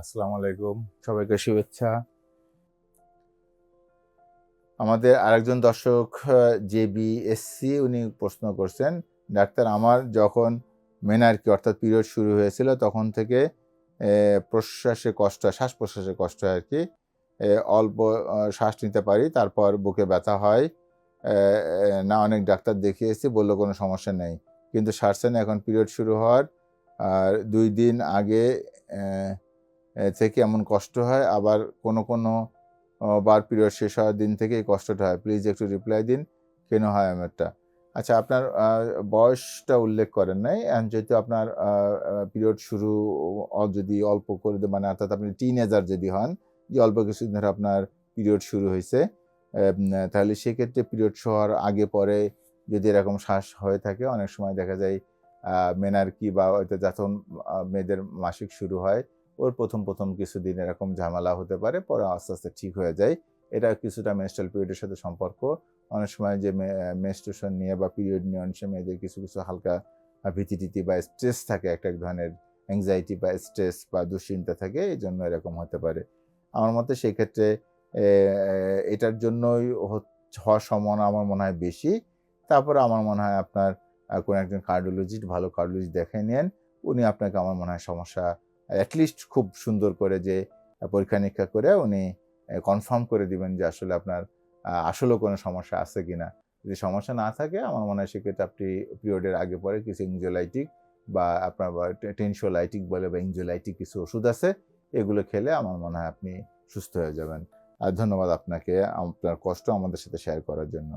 আসসালামু আলাইকুম, সবাইকে শুভেচ্ছা। আমাদের আরেকজন দর্শক জে জেবিএসসি উনি প্রশ্ন করছেন, ডাক্তার, আমার যখন মেনার্কি অর্থাৎ পিরিয়ড শুরু হয়েছিল, তখন থেকে প্রশ্বাসে কষ্ট শ্বাস প্রশ্বাসে কষ্ট হয় আর কি অল্প শ্বাস নিতে পারি, তারপর বুকে ব্যথা হয় না, অনেক ডাক্তার দেখিয়েছি, বলল কোনো সমস্যা নেই। কিন্তু সারছে না এখন পিরিয়ড শুরু হওয়ার, আর দুই দিন আগে থেকে এমন কষ্ট হয়। আবার কোনো কোনো বার পিরিয়ড শেষ হওয়ার দিন থেকে এই কষ্টটা হয়। প্লিজ একটু রিপ্লাই দিন, কেন হয় আমারটা আচ্ছা আপনার বয়সটা উল্লেখ করেন নাই। and যেহেতু আপনার পিরিয়ড শুরু যদি অল্প করে মানে অর্থাৎ আপনি টিনেজার যদি হন, যে অল্প কিছুদিন ধরে আপনার পিরিয়ড শুরু হয়েছে তাহলে সেক্ষেত্রে পিরিয়ড হওয়ার আগে পরে যদি এরকম শ্বাস হয়ে থাকে, অনেক সময় দেখা যায় মেনার্কি বা হয়তো যখন মেয়েদের মাসিক শুরু হয় ওর প্রথম প্রথম কিছুদিন এরকম ঝামেলা হতে পারে, পরে আস্তে আস্তে ঠিক হয়ে যায়। এটা কিছুটা মেনস্ট্রাল পিরিয়ডের সাথে সম্পর্ক। অনেক সময় যে মেনস্ট্রুয়েশন নিয়ে বা পিরিয়ড নিয়ে অনেক সময় মেয়েদের কিছু কিছু হালকা ভীতিটিতি বা স্ট্রেস থাকে, একটা এক ধরনের অ্যাংজাইটি বা স্ট্রেস বা দুশ্চিন্তা থাকে, এই জন্য এরকম হতে পারে। আমার মতে সেই ক্ষেত্রে এটার জন্যই হওয়ার সম্ভাবনা আমার মনে হয় বেশি। তারপরে আমার মনে হয় আপনার কোনো একজন কার্ডিওলজিস্ট ভালো কার্ডিওলজিস্ট দেখে নেন। উনি আপনাকে আমার মনে হয় সমস্যা অ্যাটলিস্ট খুব সুন্দর করে যে পরীক্ষা নিরীক্ষা করে উনি কনফার্ম করে দিবেন যে আসলে আপনার আসলেও কোনো সমস্যা আছে কি না যদি সমস্যা না থাকে, আমার মনে হয় সেক্ষেত্রে আপনি পিরিয়ডের আগে পরে কিছু ইনজোলাইটিক বা আপনার টেনশোলাইটিক বলে বা ইনজোলাইটিক কিছু ওষুধ আছে, এগুলো খেলে আমার মনে হয় আপনি সুস্থ হয়ে যাবেন। আর ধন্যবাদ আপনাকে, আপনার কষ্ট আমাদের সাথে শেয়ার করার জন্য।